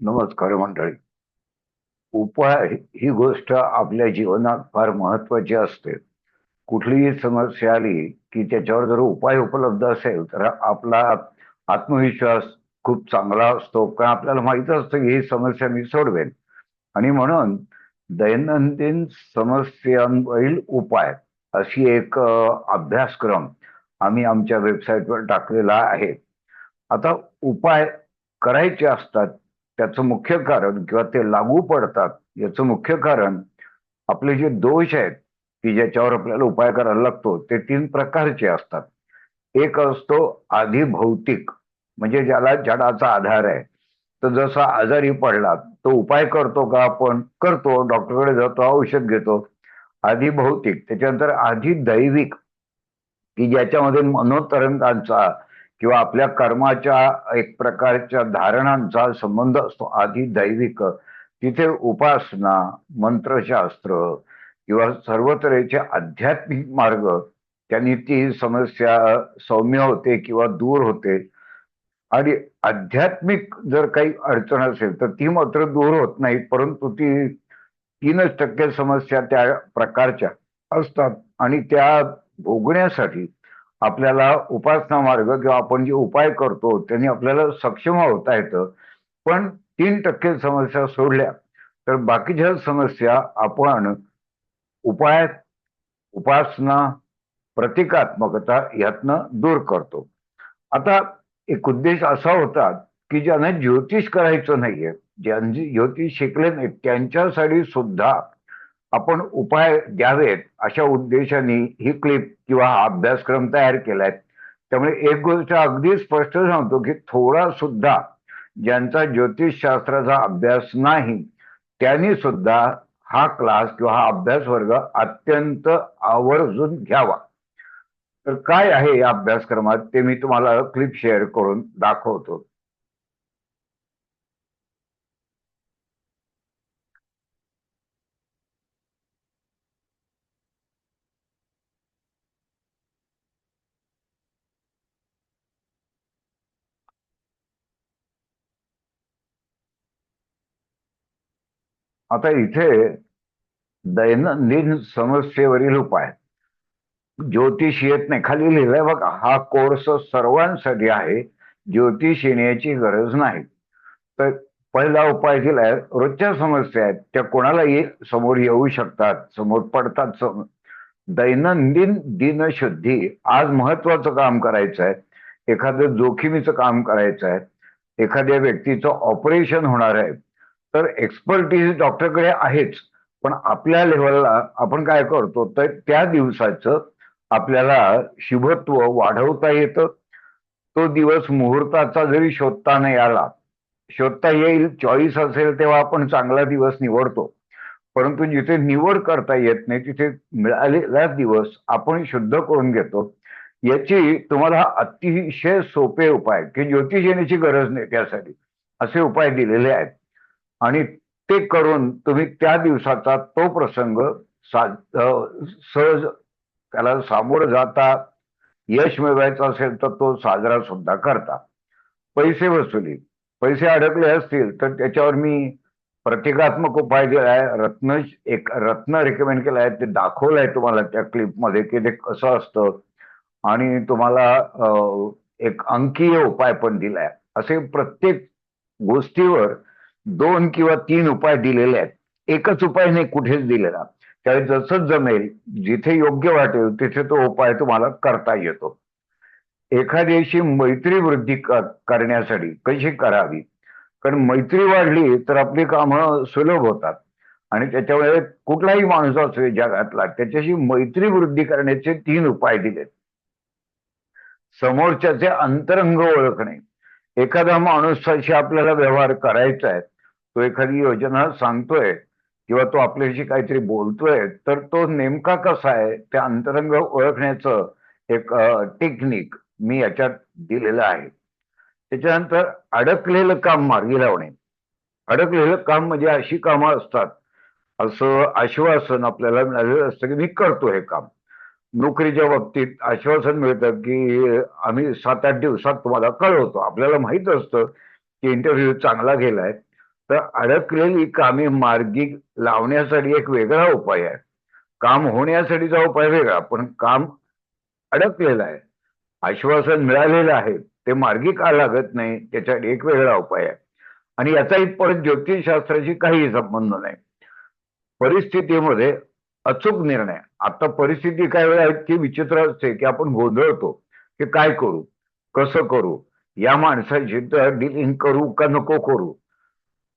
नमस्कार मंडळी. उपाय ही गोष्ट आपल्या जीवनात फार महत्वाची असते. कुठलीही समस्या आली की त्याच्यावर जर उपाय उपलब्ध असेल तर आपला आत्मविश्वास खूप चांगला असतो कारण आपल्याला माहीत असतं की ही समस्या मी सोडवेन. आणि म्हणून दैनंदिन समस्यांवरील उपाय अशी एक अभ्यासक्रम आम्ही आमच्या वेबसाईटवर टाकलेला आहे. आता उपाय करायचे असतात त्याचं मुख्य कारण किंवा ते लागू पडतात याचं मुख्य कारण आपले जे दोष आहेत की ज्याच्यावर आपल्याला उपाय करायला लागतो ते तीन प्रकारचे असतात. एक असतो आधी भौतिक म्हणजे ज्याला जडाचा आधार आहे. तर जसा आजारी पडला तो उपाय करतो का आपण? करतो. डॉक्टरकडे जातो औषध घेतो. आधी भौतिक त्याच्यानंतर आधी दैविक की ज्याच्यामध्ये मनोतरंगांचा किंवा आपल्या कर्माच्या एक प्रकारच्या धारणांचा संबंध असतो. आधी दैविक तिथे उपासना मंत्रशास्त्र किंवा सर्व तऱ्हेचे आध्यात्मिक मार्ग त्यांनी ती समस्या सौम्य होते किंवा दूर होते. आणि आध्यात्मिक जर काही अडचण असेल तर ती मात्र दूर होत नाही परंतु ती तीनच टक्के समस्या त्या प्रकारच्या असतात. आणि त्या भोगण्यासाठी आपल्याला उपासना मार्ग किंवा आपण जे उपाय करतो त्यांनी आपल्याला सक्षम होता येतं. पण तीन टक्के समस्या सोडल्या तर बाकीच्या समस्या आपण उपाय उपासना प्रतिकात्मकता यातनं दूर करतो. आता एक उद्देश असा होता की ज्यांना ज्योतिष करायचं नाहीये ज्यांनी ज्योतिष शिकले नाही त्यांच्यासाठी सुद्धा आपण उपाय द्यावेत अशा उद्देशाने ही क्लिप किंवा हा अभ्यासक्रम तयार केलाय. त्यामुळे एक गोष्ट अगदी स्पष्ट सांगतो की थोडा सुद्धा ज्यांचा ज्योतिषशास्त्राचा अभ्यास नाही त्यांनी सुद्धा हा क्लास किंवा हा अभ्यास वर्ग अत्यंत आवर्जून घ्यावा. तर काय आहे या अभ्यासक्रमात ते मी तुम्हाला क्लिप शेअर करून दाखवतो. आता इथे दैनंदिन समस्येवरील उपाय. ज्योतिष येत नाही. खाली लिहिलंय बघा हा कोर्स सर्वांसाठी आहे. ज्योतिष येण्याची गरज नाही. तर पहिला उपाय दिलाय रोजच्या समस्या आहेत त्या कोणालाही समोर येऊ शकतात समोर पडतात. सम- दैनंदिन दिनशुद्धी आज महत्वाचं काम करायचं आहे. एखादं जोखमीचं काम करायचं आहे. एखाद्या व्यक्तीचं ऑपरेशन होणार आहे. तर एक्सपर्टीज डॉक्टरकडे आहेच. पण आपल्या लेवलला आपण काय करतो तर त्या दिवसाचं आपल्याला शुभत्व वाढवता येतं. तो दिवस मुहूर्ताचा जरी शोधता नाही आला शोधता येईल चॉईस असेल तेव्हा आपण चांगला दिवस निवडतो. परंतु जिथे निवड करता येत नाही तिथे मिळालेला दिवस आपण शुद्ध करून घेतो. याची तुम्हाला अतिशय सोपे उपाय की ज्योतिष येण्याची गरज नाही त्यासाठी असे उपाय दिलेले आहेत. आणि ते करून तुम्ही त्या दिवसाचा तो प्रसंग सहज त्याला सामोरं जाता यश मिळवायचं असेल तर तो साजरा सुद्धा करता. पैसे वसुली पैसे अडकले असतील तर त्याच्यावर मी प्रतिकात्मक उपाय जे आहे रत्न एक रत्न रेकमेंड केलं आहे ते दाखवलंय तुम्हाला त्या क्लिपमध्ये की ते कसं असतं. आणि तुम्हाला एक अंकीय उपाय पण दिलाय. असे प्रत्येक गोष्टीवर दोन किंवा तीन उपाय दिलेले आहेत. एकच उपाय नाही कुठेच दिलेला. त्यावेळी जसं जमेल जिथे योग्य वाटेल तिथे तो उपाय तुम्हाला करता येतो. एखाद्याशी मैत्री वृद्धी करण्यासाठी कशी करावी? कारण मैत्री वाढली तर आपली कामं सुलभ होतात. आणि त्याच्यामुळे कुठलाही माणूस असो जगातला त्याच्याशी मैत्री वृद्धी करण्याचे तीन उपाय दिलेत. समोरच्याचे अंतरंग ओळखणे. एखादा माणूसाशी आपल्याला व्यवहार करायचा आहे तो एखादी योजना सांगतोय किंवा तो आपल्याशी काहीतरी बोलतोय तर तो नेमका कसा आहे? त्या अंतरंग ओळखण्याचं एक टेक्निक मी याच्यात दिलेलं आहे. त्याच्यानंतर अडकलेलं काम मार्गी लावणे. अडकलेलं काम म्हणजे अशी कामं असतात. असं आश्वासन आपल्याला मिळालेलं असतं की मी करतो हे काम. नोकरीच्या बाबतीत आश्वासन मिळतं की आम्ही सात आठ दिवसात तुम्हाला कळवतो. आपल्याला माहीत असतं की इंटरव्ह्यू चांगला गेलाय. तर अडकलेली कामे मार्गी लावण्यासाठी एक वेगळा उपाय आहे. काम होण्यासाठीचा उपाय वेगळा पण काम अडकलेलं आहे. आश्वासन मिळालेलं आहे ते मार्गी का लागत नाही त्याच्यासाठी एक वेगळा उपाय आहे. आणि याचाही परत ज्योतिषशास्त्राशी काही संबंध नाही. परिस्थितीमध्ये अचूक निर्णय. आता परिस्थिती काय वेळा इतकी विचित्र असते की आपण गोंधळतो की काय करू कसं करू या माणसाची तर डिलिंग करू का नको करू?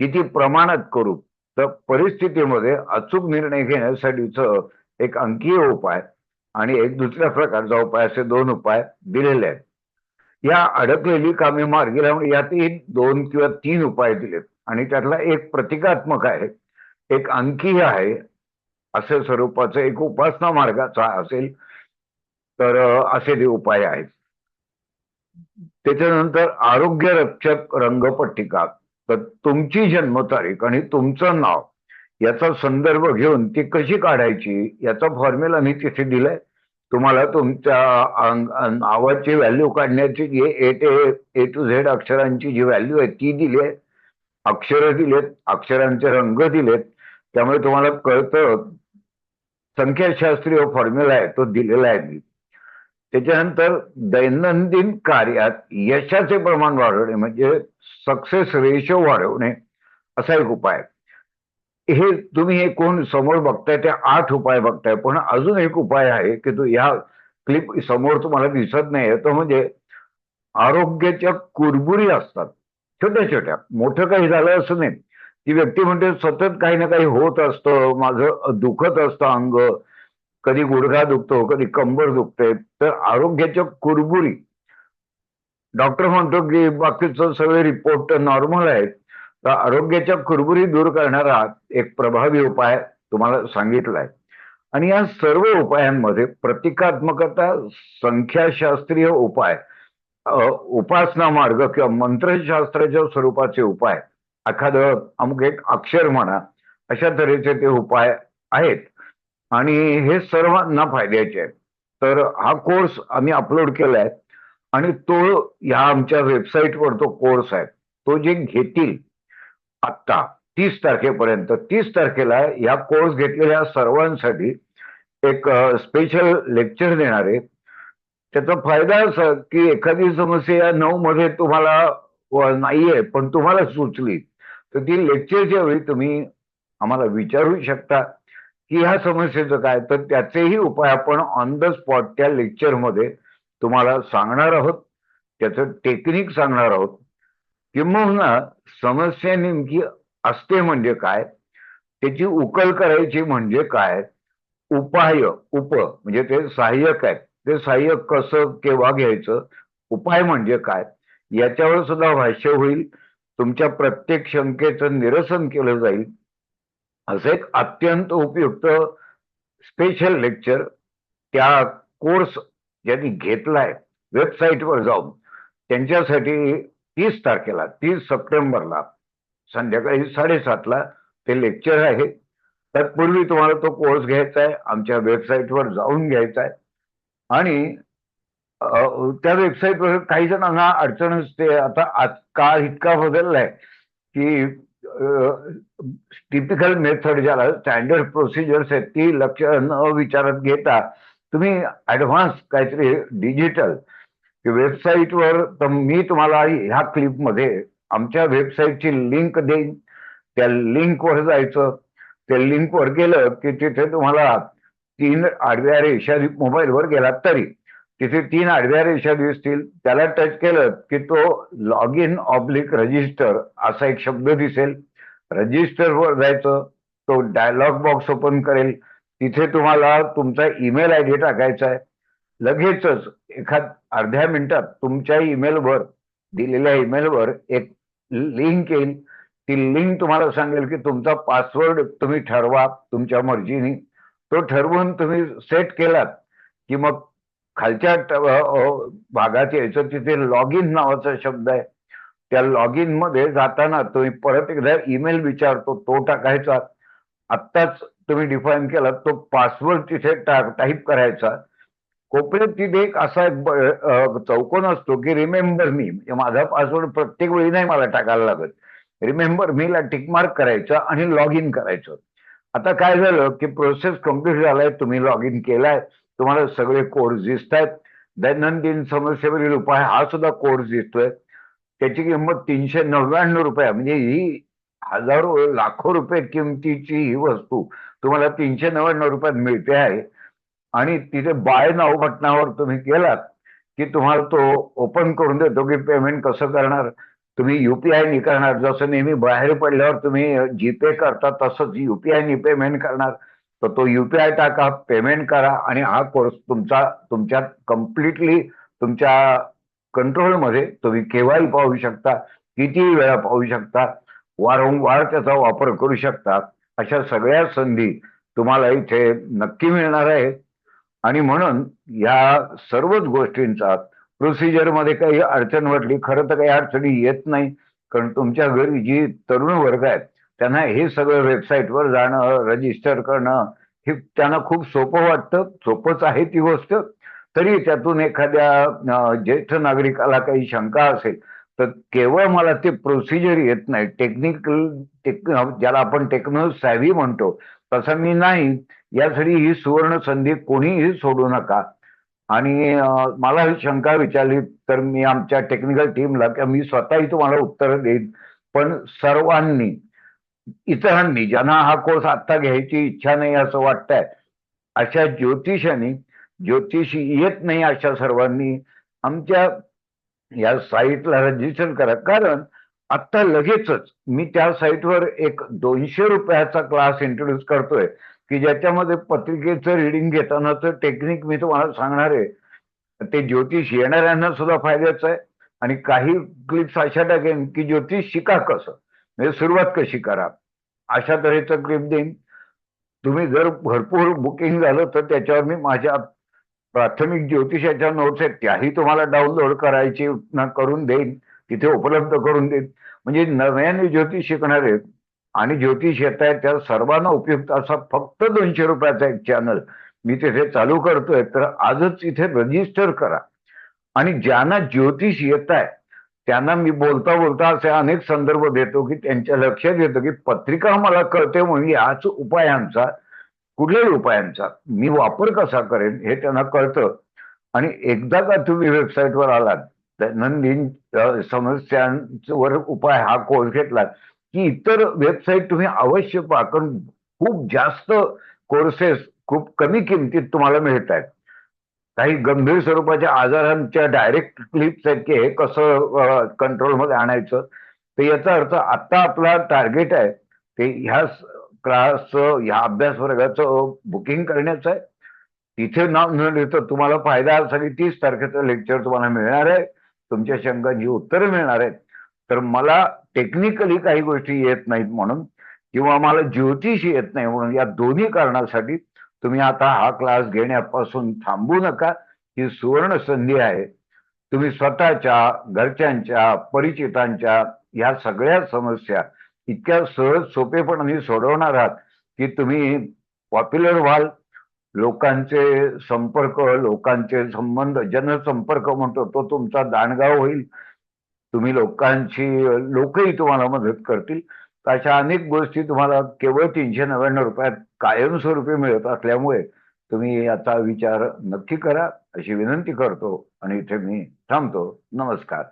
किती प्रमाणात करू? तर परिस्थितीमध्ये अचूक निर्णय घेण्यासाठीच एक अंकीय उपाय आणि एक दुसऱ्या प्रकारचा उपाय असे दोन उपाय दिलेले आहेत. या अडकलेली कामे मार्गी लावणे यातही दोन किंवा तीन उपाय दिलेत. आणि त्यातला एक प्रतिकात्मक आहे एक अंकीय आहे असे स्वरूपाचं एक उपासना मार्गाचा असेल तर असे ते उपाय आहेत. त्याच्यानंतर आरोग्य रक्षक रंगपट्टिका. तर तुमची जन्मतारीख आणि तुमचं नाव याचा संदर्भ घेऊन ती कशी काढायची याचा फॉर्म्युला मी तिथे दिलाय. तुम्हाला तुमच्या नावाची व्हॅल्यू काढण्याची जी ए ते ए टू झेड अक्षरांची जी व्हॅल्यू आहे ती दिली आहे अक्षर दिलेत अक्षरांचे रंग दिलेत. त्यामुळे तुम्हाला कळतं संख्याशास्त्रीय फॉर्म्युला आहे तो दिलेला आहे मी. त्याच्यानंतर दैनंदिन कार्यात यशाचे प्रमाण वाढवणे म्हणजे सक्सेस रेशो वाढवणे असा एक उपाय हे तुम्ही हे कोण समोर बघताय ते आठ उपाय बघताय पण अजून एक उपाय आहे की तो ह्या क्लिप समोर तुम्हाला दिसत नाही तो म्हणजे आरोग्याच्या कुरबुरी असतात. छोट्या छोट्या मोठं काही झालं असं नाही. ती व्यक्ती म्हणते सतत काही ना काही होत असतं. माझं दुखत असतं अंग. कधी गुडघा दुखतो कधी कंबर दुखते. तर आरोग्याच्या कुरबुरी डॉक्टर म्हणतो की बाकीचं सगळे रिपोर्ट नॉर्मल आहेत. तर आरोग्याच्या कुरबुरी दूर करणारा एक प्रभावी उपाय तुम्हाला सांगितलाय. आणि या सर्व उपायांमध्ये प्रतिकात्मकता संख्याशास्त्रीय उपाय उपासना मार्ग किंवा मंत्रशास्त्राच्या स्वरूपाचे उपाय एखादं अमुक एक अक्षर म्हणा अशा तऱ्हेचे ते उपाय आहेत. आणि हे सर्वांना फायद्याचे आहेत. तर हा कोर्स आम्ही अपलोड केलाय. आणि तो ह्या आमच्या वेबसाईटवर तो कोर्स आहे तो जे घेतील आत्ता तीस तारखेपर्यंत तीस तारखेला या कोर्स घेतलेल्या सर्वांसाठी एक स्पेशल लेक्चर देणार आहे. त्याचा फायदा असा की एखादी समस्या नऊ मध्ये तुम्हाला नाहीये पण तुम्हाला सुचली तर ती लेक्चरच्या वेळी तुम्ही आम्हाला विचारू शकता की ह्या समस्येचं काय? तर त्याचेही उपाय आपण ऑन द स्पॉट त्या लेक्चरमध्ये तुम्हाला सांगणार आहोत त्याचं टेक्निक सांगणार आहोत. किंबहुना समस्या नेमकी असते म्हणजे काय? त्याची उकल करायची म्हणजे काय? उपाय उप म्हणजे ते सहाय्यक आहे ते सहाय्यक कसं केव्हा घ्यायचं? उपाय म्हणजे काय? याच्यावर सुद्धा भाष्य होईल. तुमच्या प्रत्येक शंकेचं निरसन केलं जाईल. असं एक अत्यंत उपयुक्त स्पेशल लेक्चर त्या कोर्स ज्यांनी घेतलाय. वेबसाईटवर जाऊन. त्यांच्यासाठी तीस तारखेला तीस सप्टेंबरला संध्याकाळी साडेसातला ते लेक्चर आहे. तत्पूर्वी तुम्हाला तो कोर्स घ्यायचा आहे. आमच्या वेबसाईटवर जाऊन घ्यायचा आहे. आणि त्या वेबसाईटवर काही जणांना अडचण असते. आता आज काळ इतका बदललाय की टिपिकल मेथड ज्याला स्टँडर्ड प्रोसिजर्स आहेत ती लक्ष न विचारात घेता तुम्ही ऍडव्हान्स काहीतरी डिजिटल वेबसाईटवर तर मी तुम्हाला ह्या क्लिपमध्ये आमच्या वेबसाईटची लिंक देईन. त्या लिंकवर जायचं. त्या लिंकवर गेलं की तिथे तुम्हाला तीन आडव्या रेषा मोबाईलवर गेला तरी. तिथे तीन आडव्या रेषा दिसतील. त्याला टच केलं की तो लॉग इन ऑब्लिक रजिस्टर असा एक शब्द दिसेल. रजिस्टरवर जायचं. तो डायलॉग बॉक्स ओपन करेल. तिथे तुम्हाला तुमचा ईमेल आय डी टाकायचा आहे. लगेचच एखाद अर्ध्या मिनिटात तुमच्या ईमेलवर दिलेल्या ईमेलवर एक लिंक येईल. ती लिंक तुम्हाला सांगेल की तुमचा पासवर्ड तुम्ही ठरवा तुमच्या मर्जीने. तो ठरवून तुम्ही सेट केलात की मग खालच्या भागात यायचं तिथे लॉग इन नावाचा शब्द आहे. त्या लॉग इनमध्ये जाताना तुम्ही परत एकदा ईमेल विचारतो तो टाकायचा. आत्ताच तुम्ही डिफाईन केला तो पासवर्ड तिथे टाईप करायचा. कोपऱ्यात तिथे एक असा एक चौकोन असतो की रिमेंबर मी म्हणजे माझा पासवर्ड प्रत्येक वेळी नाही मला टाकायला लागत. रिमेंबर मीला टिकमार्क करायचं आणि लॉग इन करायचं. आता काय झालं की प्रोसेस कंप्लीट झालाय तुम्ही लॉग इन केलाय तुम्हाला सगळे कोर्स दिसत आहेत दैनंदिन समस्येवरील उपाय हा सुद्धा कोर्स दिसतोय. त्याची किंमत तीनशे नव्याण्णव रुपये म्हणजे ही हजारो लाखो रुपये किमतीची ही वस्तू तुम्हाला तीनशे नव्याण्णव रुपयात मिळते आहे. आणि तिथे बाय नाव बटनावर तुम्ही केलात की तुम्हाला तो ओपन करून देतो की पेमेंट कसं करणार. तुम्ही युपीआय करणार. जसं नेहमी बाहेर पडल्यावर तुम्ही जीपे करता तसंच युपीआय पेमेंट करणार. तर तो युपीआय टाका पेमेंट करा आणि हा कोर्स तुमचा तुमच्या कम्प्लिटली तुमच्या कंट्रोलमध्ये तुम्ही केव्हाही पाहू शकता. कितीही वेळा पाहू शकता. वारंवार त्याचा वापर करू शकता. अशा सगळ्या संधी तुम्हाला इथे नक्की मिळणार आहे आणि म्हणून या सर्वच गोष्टींचा प्रोसिजरमध्ये काही अडचण वाटली खरं तर काही अडचणी येत नाही. कारण तुमच्या घरी जी तरुण वर्ग आहेत त्यांना हे सगळं वेबसाईटवर जाणं रजिस्टर करणं हे त्यांना खूप सोपं वाटतं सोपंच आहे ती गोष्ट. तरी त्यातून एखाद्या ज्येष्ठ नागरिकाला काही शंका असेल तर केवळ मला ते प्रोसिजर येत नाही. टेक्निकल टेक ज्याला आपण टेक्नो सॅव्ही म्हणतो तसं मी नाही. यासाठी ही सुवर्ण संधी कोणीही सोडू नका. आणि मला ही शंका विचारली तर मी आमच्या टेक्निकल टीमला किंवा मी स्वतःही तुम्हाला उत्तर देईन. पण सर्वांनी इतरांनी ज्यांना हा कोर्स आत्ता घ्यायची इच्छा नाही असं वाटतंय अशा ज्योतिषांनी ज्योतिषी येत नाही अशा सर्वांनी आमच्या या साईटला रजिस्टर करा. कारण आत्ता लगेचच मी त्या साईटवर एक दोनशे रुपयाचा क्लास इंट्रोड्यूस करतोय की ज्याच्यामध्ये पत्रिकेचं रिडिंग घेतानाचं टेक्निक मी तुम्हाला सांगणार आहे. ते ज्योतिष येणाऱ्यांना सुद्धा फायद्याचं आहे. आणि काही क्लिप्स अशा टाकेन की ज्योतिष शिका कसं? म्हणजे सुरुवात कशी करा? अशा तऱ्हेचं क्लिप देईन. तुम्ही जर भरपूर बुकिंग झालं तर त्याच्यावर मी माझ्या प्राथमिक ज्योतिषाच्या नोट्स आहेत त्याही तुम्हाला डाउनलोड करायची करून देईन तिथे उपलब्ध करून देईन. म्हणजे नव्याने ज्योतिष शिकणार आहेत आणि ज्योतिष येत आहेत त्या सर्वांना उपयुक्त असा फक्त दोनशे रुपयाचा एक चॅनल मी तिथे चालू करतोय तर आजच इथे रजिस्टर करा. आणि ज्यांना ज्योतिष येत आहे त्यांना मी बोलता बोलता असे अनेक संदर्भ देतो की त्यांच्या लक्षात येतं की पत्रिका मला कळते म्हणून याच उपायांचा कुठल्याही उपायांचा. मी वापर कसा करेन हे त्यांना कळतं. आणि एकदा का तुम्ही वेबसाईटवर आलात दैनंदिन समस्यांवर उपाय हा कोर्स घेतला की इतर वेबसाईट तुम्ही अवश्य पहा कारण खूप जास्त कोर्सेस खूप कमी किमतीत तुम्हाला मिळत आहेत काही गंभीर स्वरूपाच्या आजारांच्या डायरेक्ट क्लिप्स आहेत की हे कसं कंट्रोलमध्ये आणायचं? तर याचा अर्थ आता आपला टार्गेट आहे ते ह्या क्लास ह्या अभ्यास वर्गाचं बुकिंग करण्याचं आहे. तिथे नाव न तर तुम्हाला फायदा असा तीस तारखेचं लेक्चर तुम्हाला मिळणार आहे. तुमच्या शंकांची उत्तरं मिळणार आहेत. तर मला टेक्निकली काही गोष्टी येत नाहीत म्हणून किंवा मला ज्योतिष येत नाही म्हणून या दोन्ही कारणासाठी तुम्ही आता हा क्लास घेण्यापासून थांबू नका. ही सुवर्ण संधी आहे. तुम्ही स्वतःच्या घरच्यांच्या परिचितांच्या या सगळ्या समस्या इतक्या सहज सोपेपणाने सोडवणार आहात की तुम्ही पॉप्युलर व्हाल. लोकांचे संपर्क लोकांचे संबंध जनसंपर्क म्हणतो तो तुमचा दांडगाव होईल. तुम्ही लोकांची लोकही तुम्हाला मदत करतील. अशा अनेक गोष्टी तुम्हाला केवळ तीनशे नव्याण्णव रुपयात कायमस्वरूपी मिळत असल्यामुळे तुम्ही याचा विचार नक्की करा. अशी विनंती करतो आणि इथे मी थांबतो. नमस्कार.